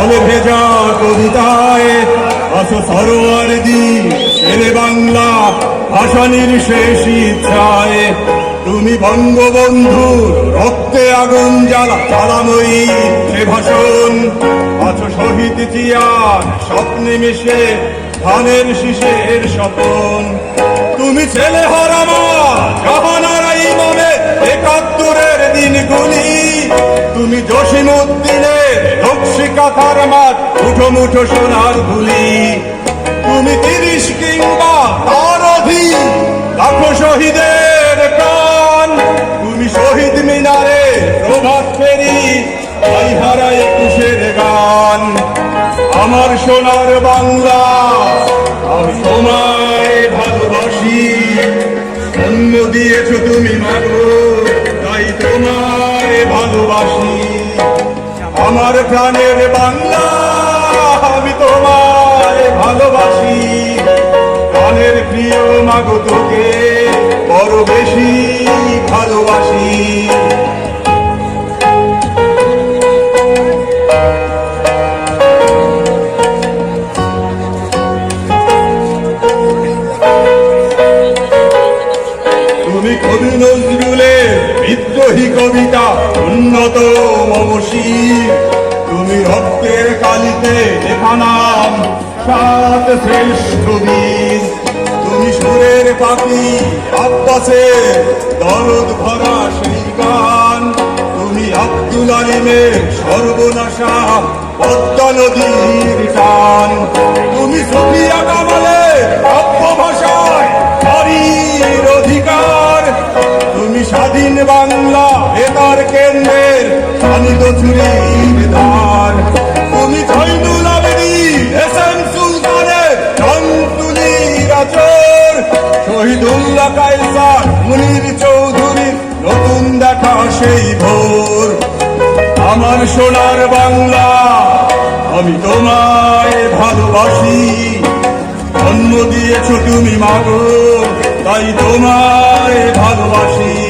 জলে ভেজা কবিতায় আসো সরোয়ার দি ছেলে বাংলা ভাষানির শেষ ইচ্ছায়। তুমি বঙ্গবন্ধুর রক্তে আগুন জ্বালা, জ্বালাময়ী সে ভাষণ। আছো শহীদ জিয়ার স্বপ্নে মিশে, ধানের শীষের স্বপন। তুমি ছেলে হরামা জাহানারা তুমি তিরিশ কিংবা তার শহীদের প্রাণ। তুমি শহীদ মিনারে প্রভাত ফেরি, তাই হারা একুশের গান। আমার সোনার বাংলা, আমি তোমায় ভালোবাসি। জন্ম দিয়েছ তুমি মাগো, তাই তোমায় ভালোবাসি। আমার প্রাণের বাংলা আমি তোমায় ভালোবাসি। প্রাণের প্রিয় মাগো, তোকে বড় বেশি ভালোবাসি। তুমি কবি নজরুলের বিদ্রোহী কবিতা, উন্নত মমশীর। তুমি রক্তের কালিতে লেখা নাম সাত শ্রেষ্ঠ বীজ। তুমি সুরের পাখি আব্বাসে দরদ ভরা সেই তুমি আব্দুল আলিমের সর্বনাশা, পদ্মা নদীর টান। বেতার কেন্দ্রের স্থানিত চুরির দ্বার তুমি জৈনুল আবেদিন সুলতানের আচর শহীদুল্লাহ মুনির নতুন দেখা সেই ভোর। আমার সোনার বাংলা, আমি তোমায় ভালোবাসি। জন্ম দিয়েছ তুমি মাগো, তাই তোমায় ভালোবাসি।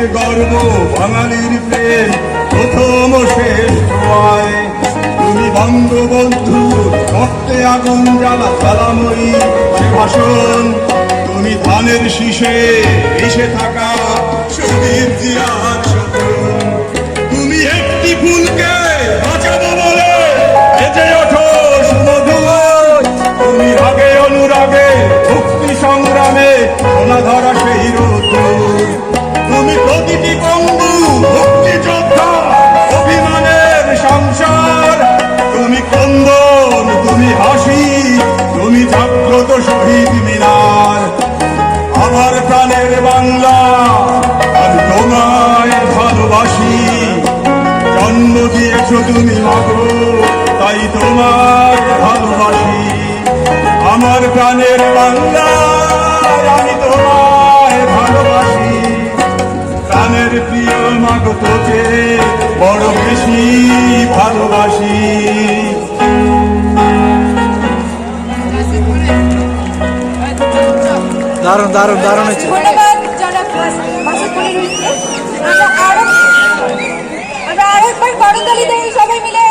বাঙালির গর্ব, বাঙালির প্রেম, প্রথম শেষ হয় তুমি বঙ্গবন্ধু, রক্তে আগুন জ্বালা, জ্বালাময়ী সে তুমি ধানের শীষে এসে থাকা শহীদ জিয়ার তুমি মাগো, তাই তোমায় ভালোবাসি। আমার প্রাণের বাংলা আমি তোমায় ভালোবাসি। প্রাণের প্রিয় মাগো, তোকে বড় বেশি ভালোবাসি। দারুণ দারুণ দারুণ হয়েছে সবাই মিলে।